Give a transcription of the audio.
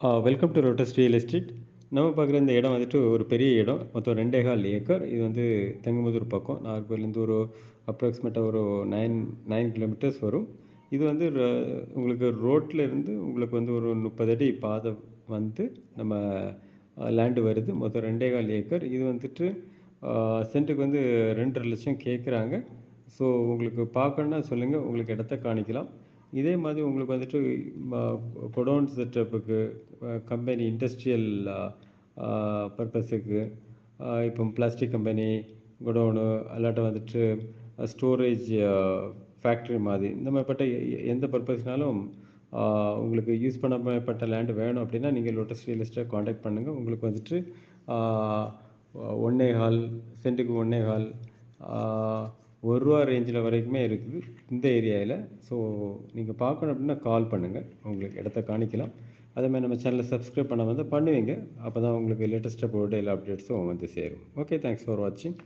Welcome to Rotus real estate நம்ம பார்க்குற இந்த இடம் வந்துட்டு ஒரு பெரிய இடம். மொத்தம் ரெண்டே கால் ஏக்கர். இது வந்து தெங்கமுதூர் பக்கம். நாகர்கோவிலேருந்து ஒரு அப்ராக்சிமேட்டாக ஒரு நைன் நைன் கிலோமீட்டர்ஸ் வரும். இது வந்து ர- உங்களுக்கு ரோட்டில் இருந்து உங்களுக்கு வந்து ஒரு முப்பது அடி பாதை வந்து நம்ம லேண்டு வருது. மொத்தம் ரெண்டே கால் ஏக்கர். இது வந்துட்டு சென்ட்டுக்கு வந்து ரெண்டரை லட்சம் கேட்குறாங்க ஸோ உங்களுக்கு பார்க்கணுன்னா சொல்லுங்கள் உங்களுக்கு இடத்த காணிக்கலாம். இதே மாதிரி உங்களுக்கு வந்துட்டு கொடோன் செட்டப்புக்கு கம்பெனி இண்டஸ்ட்ரியல் பர்பஸுக்கு இப்போ பிளாஸ்டிக் கம்பெனி குடோனு அல்லாட்ட வந்துட்டு ஸ்டோரேஜ் ஃபேக்ட்ரி மாதிரி இந்த மாதிரிப்பட்ட எ- எந்த பர்பஸ்னாலும் உங்களுக்கு யூஸ் பண்ணப்பட்ட லேண்ட் வேணும் அப்படின்னா நீங்கள் லோட்டஸ் ரியல் எஸ்டேட் காண்டாக்ட் பண்ணுங்கள் உங்களுக்கு வந்துட்டு ஒன்னே ஹால் சென்ட்டுக்கு ஒன்னே ஹால் ஒரு ரூபா ரேஞ்சில் வரைக்குமே இருக்குது இந்த ஏரியாவில் ஸோ நீங்கள் பார்க்கணும் அப்படின்னா கால் பண்ணுங்கள் உங்களுக்கு இடத்த காணிக்கலாம். அதே மாதிரி நம்ம சேனலை சப்ஸ்கிரைப் பண்ண வந்து பண்ணுவீங்க. அப்போ தான் உங்களுக்கு லேட்டஸ்ட்டாக போட்டு எல்லா அப்டேட்ஸும் வந்து சேரும். ஓகே தேங்க்ஸ் ஃபார் வாட்சிங்